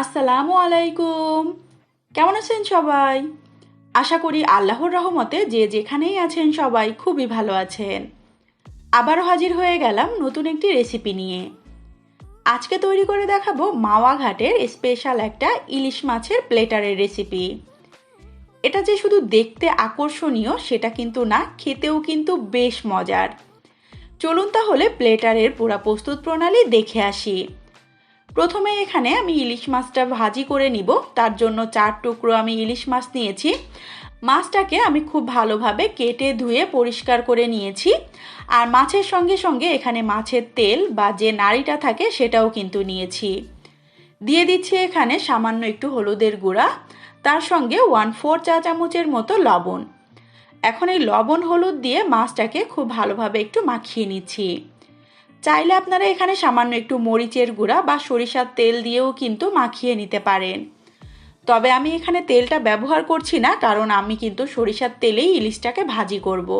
আসসালামু আলাইকুম। কেমন আছেন সবাই? আশা করি আল্লাহর রহমতে যে যেখানেই আছেন সবাই খুবই ভালো আছেন। আবারও হাজির হয়ে গেলাম নতুন একটি রেসিপি নিয়ে। আজকে তৈরি করে দেখাবো মাওয়া ঘাটের স্পেশাল একটা ইলিশ মাছের প্লেটারের রেসিপি এটা যে শুধু দেখতে আকর্ষণীয়, সেটা কিন্তু না, খেতেও কিন্তু বেশ মজার। চলুন তাহলে প্লেটারের পুরা প্রস্তুত প্রণালী দেখে আসি। প্রথমে এখানে আমি ইলিশ মাছটা ভাজি করে নিব। তার জন্য চার টুকরো আমি ইলিশ মাছ নিয়েছি। মাছটাকে আমি খুব ভালোভাবে কেটে ধুয়ে পরিষ্কার করে নিয়েছি। আর মাছের সঙ্গে সঙ্গে এখানে মাছের তেল বা যে নাড়িটা থাকে সেটাও কিন্তু নিয়েছি। দিয়ে দিচ্ছি এখানে সামান্য একটু হলুদের গুঁড়া, তার সঙ্গে ওয়ান ফোর চা চামচের মতো লবণ। এখন এই লবণ হলুদ দিয়ে মাছটাকে খুব ভালোভাবে একটু মাখিয়ে নিচ্ছি। চাইলে আপনারা এখানে সামান্য একটু মরিচের গুঁড়া বা সরিষার তেল দিয়েও কিন্তু মাখিয়ে নিতে পারেন। তবে আমি এখানে তেলটা ব্যবহার করছি না, কারণ আমি কিন্তু সরিষার তেলেই ইলিশটাকে ভাজি করব।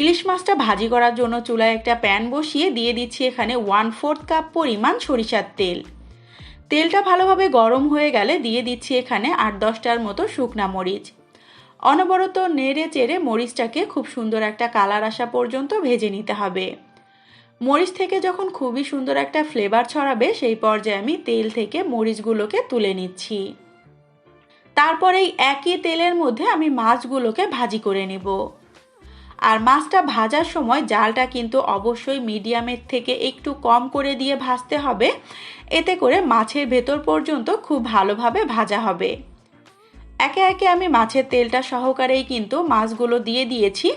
ইলিশ মাছটা ভাজি করার জন্য চুলায় একটা প্যান বসিয়ে দিয়ে দিচ্ছি এখানে ওয়ান ফোর্থ কাপ পরিমাণ সরিষার তেল। তেলটা ভালোভাবে গরম হয়ে গেলে দিয়ে দিচ্ছি এখানে আট দশটার মতো শুকনা মরিচ। অনবরত নেড়ে চেড়ে মরিচটাকে খুব সুন্দর একটা কালার আসা পর্যন্ত ভেজে নিতে হবে। মরিচ থেকে যখন খুবই সুন্দর একটা ফ্লেভার ছড়াবে, সেই পর্যায়ে আমি তেল থেকে মরিচগুলোকে তুলে নিচ্ছি। তারপর এই একই তেলের মধ্যে আমি মাছগুলোকে ভাজি করে নেব। আর মাছটা ভাজার সময় জালটা কিন্তু অবশ্যই মিডিয়ামের থেকে একটু কম করে দিয়ে ভাজতে হবে। এতে করে মাছের ভেতর পর্যন্ত খুব ভালোভাবে ভাজা হবে। একে একে আমি মাছের তেলটা সহকারেই কিন্তু মাছগুলো দিয়ে দিয়েছি।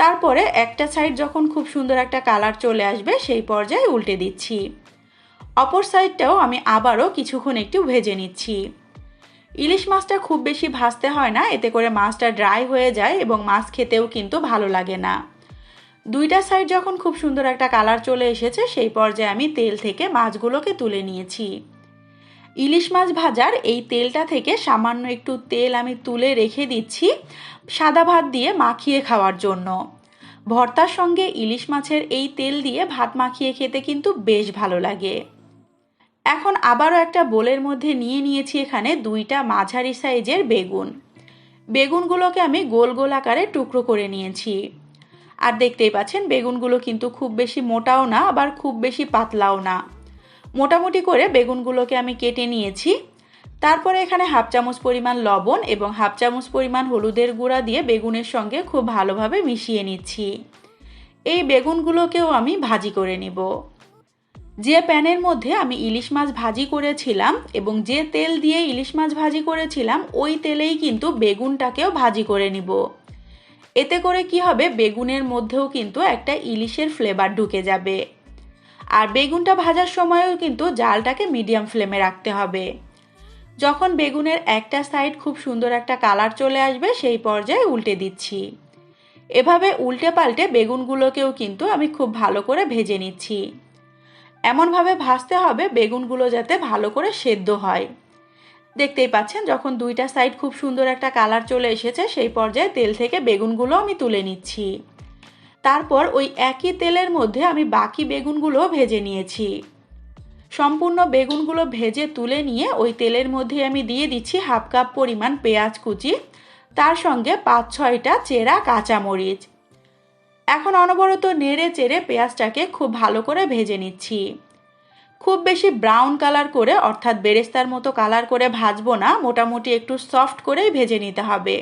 তারপরে একটা সাইড যখন খুব সুন্দর একটা কালার চলে আসবে, সেই পর্যায়ে উল্টে দিচ্ছি। অপর সাইডটাও আমি আবারও কিছুক্ষণ একটু ভেজে নিচ্ছি। ইলিশ মাছটা খুব বেশি ভাজতে হয় না, এতে করে মাছটা ড্রাই হয়ে যায় এবং মাছ খেতেও কিন্তু ভালো লাগে না। দুইটা সাইড যখন খুব সুন্দর একটা কালার চলে এসেছে, সেই পর্যায়ে আমি তেল থেকে মাছগুলোকে তুলে নিয়েছি। ইলিশ মাছ ভাজার এই তেলটা থেকে সামান্য একটু তেল আমি তুলে রেখে দিচ্ছি সাদা ভাত দিয়ে মাখিয়ে খাওয়ার জন্য। ভর্তার সঙ্গে ইলিশ মাছের এই তেল দিয়ে ভাত মাখিয়ে খেতে কিন্তু বেশ ভালো লাগে। এখন আবারও একটা বোলের মধ্যে নিয়ে নিয়েছি এখানে দুইটা মাঝারি সাইজের বেগুন। বেগুনগুলোকে আমি গোল গোল আকারে টুকরো করে নিয়েছি। আর দেখতেই পাচ্ছেন, বেগুনগুলো কিন্তু খুব বেশি মোটাও না, আবার খুব বেশি পাতলাও না। মোটামুটি করে বেগুনগুলোকে আমি কেটে নিয়েছি। তারপরে এখানে হাফ চামচ পরিমাণ লবণ এবং হাফ চামচ পরিমাণ হলুদের গুঁড়া দিয়ে বেগুনের সঙ্গে খুব ভালোভাবে মিশিয়ে নিচ্ছি। এই বেগুনগুলোকেও আমি ভাজি করে নিব। যে প্যানের মধ্যে আমি ইলিশ মাছ ভাজি করেছিলাম এবং যে তেল দিয়ে ইলিশ মাছ ভাজি করেছিলাম, ওই তেলেই কিন্তু বেগুনটাকেও ভাজি করে নিব। এতে করে কি হবে? বেগুনের মধ্যেও কিন্তু একটা ইলিশের ফ্লেভার ঢুকে যাবে। আর বেগুনটা ভাজার সময়ও কিন্তু জালটাকে মিডিয়াম ফ্লেমে রাখতে হবে। যখন বেগুনের একটা সাইড খুব সুন্দর একটা কালার চলে আসবে, সেই পর্যায়ে উল্টে দিচ্ছি। এভাবে উল্টে পাল্টে বেগুনগুলোকেও কিন্তু আমি খুব ভালো করে ভেজে নিচ্ছি। এমনভাবে ভাজতে হবে বেগুনগুলো যাতে ভালো করে সেদ্ধ হয়। দেখতেই পাচ্ছেন, যখন দুইটা সাইড খুব সুন্দর একটা কালার চলে এসেছে, সেই পর্যায়ে তেল থেকে বেগুনগুলো আমি তুলে নিচ্ছি। তারপর ওই একই তেলের মধ্যে আমি বাকি বেগুনগুলো ভেজে নিয়েছি। সম্পূর্ণ বেগুনগুলো ভেজে তুলে নিয়ে ওই তেলের মধ্যে আমি দিয়ে দিচ্ছি হাফ কাপ পরিমাণ পেঁয়াজ কুচি, তার সঙ্গে পাঁচ ছয়টা চেরা কাঁচামরিচ। এখন অনবরত নেড়ে চেড়ে পেঁয়াজটাকে খুব ভালো করে ভেজে নিচ্ছি। খুব বেশি ব্রাউন কালার করে, অর্থাৎ বেরেস্তার মতো কালার করে ভাজবো না, মোটামুটি একটু সফট করেই ভেজে নিতে হবে।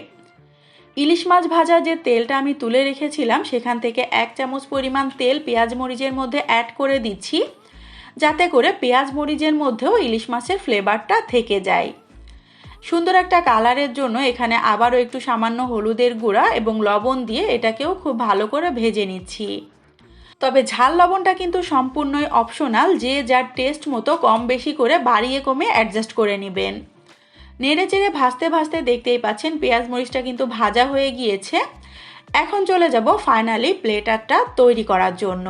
ইলিশ মাছ ভাজা যে তেলটা আমি তুলে রেখেছিলাম, সেখান থেকে এক চামচ পরিমাণ তেল পেঁয়াজ মরিচের মধ্যে অ্যাড করে দিচ্ছি, যাতে করে পেঁয়াজ মরিচের মধ্যেও ইলিশ মাছের ফ্লেভারটা থেকে যায়। সুন্দর একটা কালারের জন্য এখানে আবারও একটু সামান্য হলুদের গুঁড়া এবং লবণ দিয়ে এটাকেও খুব ভালো করে ভেজে নিচ্ছি। তবে ঝাল লবণটা কিন্তু সম্পূর্ণই অপশনাল যে যার টেস্ট মতো কম বেশি করে বাড়িয়ে কমে অ্যাডজাস্ট করে নেবেন। নেড়ে চেড়ে ভাজতে ভাজতে দেখতেই পাচ্ছেন পেঁয়াজ মরিচটা কিন্তু ভাজা হয়ে গিয়েছে। এখন চলে যাব ফাইনালি প্লেটারটা তৈরি করার জন্য।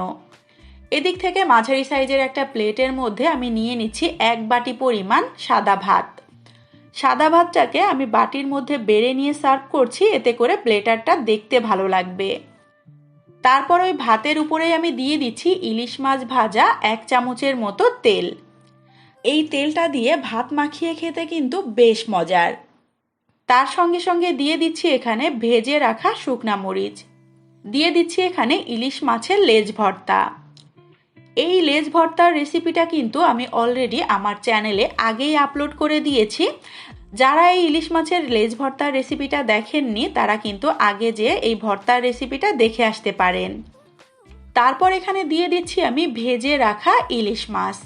এদিক থেকে মাঝারি সাইজের একটা প্লেটের মধ্যে আমি নিয়ে নিচ্ছি এক বাটি পরিমাণ সাদা ভাত। সাদা ভাতটাকে আমি বাটির মধ্যে বেড়ে নিয়ে সার্ভ করছি, এতে করে প্লেটারটা দেখতে ভালো লাগবে। তারপর ওই ভাতের উপরেই আমি দিয়ে দিচ্ছি ইলিশ মাছ ভাজা এক চামচের মতো তেল। এই তেলটা দিয়ে ভাত মাখিয়ে খেতে কিন্তু বেশ মজার। তার সঙ্গে সঙ্গে দিয়ে দিচ্ছি এখানে ভেজে রাখা শুকনা মরিচ। দিয়ে দিচ্ছি এখানে ইলিশ মাছের লেজ ভর্তা। এই লেজ ভর্তার রেসিপিটা কিন্তু আমি অলরেডি আমার চ্যানেলে আগেই আপলোড করে দিয়েছি। যারা এই ইলিশ মাছের লেজ ভর্তার রেসিপিটা দেখেননি, তারা কিন্তু আগে যে এই ভর্তার রেসিপিটা দেখে আসতে পারেন। তারপর এখানে দিয়ে দিচ্ছি আমি ভেজে রাখা ইলিশ মাছ।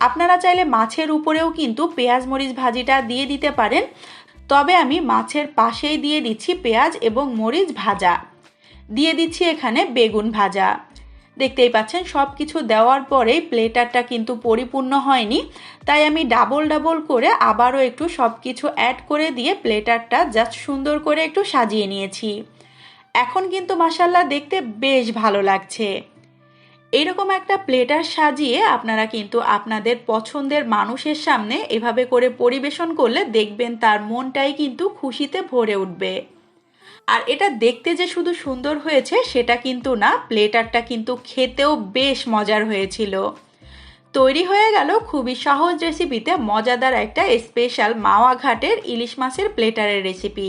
আপনারা চাইলে মাছের উপরেও কিন্তু পেঁয়াজ, মরিচ ভাজিটা দিয়ে দিতে পারেন। তবে আমি মাছের পাশেই দিয়ে দিচ্ছি পেঁয়াজ এবং মরিচ ভাজা। দিয়ে দিচ্ছি এখানে বেগুন ভাজা। দেখতেই পাচ্ছেন সব কিছু দেওয়ার পরেই প্লেটারটা কিন্তু পরিপূর্ণ হয়নি। তাই আমি ডাবল ডাবল করে আবারও একটু সব কিছু অ্যাড করে দিয়ে প্লেটারটা জাস্ট সুন্দর করে একটু সাজিয়ে নিয়েছি। এখন কিন্তু মাসাল্লাহ দেখতে বেশ ভালো লাগছে। এরকম একটা প্লেটার সাজিয়ে আপনারা কিন্তু আপনাদের পছন্দের মানুষের সামনে এভাবে করে পরিবেশন করলে দেখবেন তার মনটাই কিন্তু খুশিতে ভরে উঠবে। আর এটা দেখতে যে শুধু সুন্দর হয়েছে সেটা কিন্তু না, প্লেটারটা কিন্তু খেতেও বেশ মজার হয়েছিল। তৈরি হয়ে গেল খুবই সহজ রেসিপিতে মজাদার একটা স্পেশাল মাওয়া ঘাটের ইলিশ মাছের প্লেটারের রেসিপি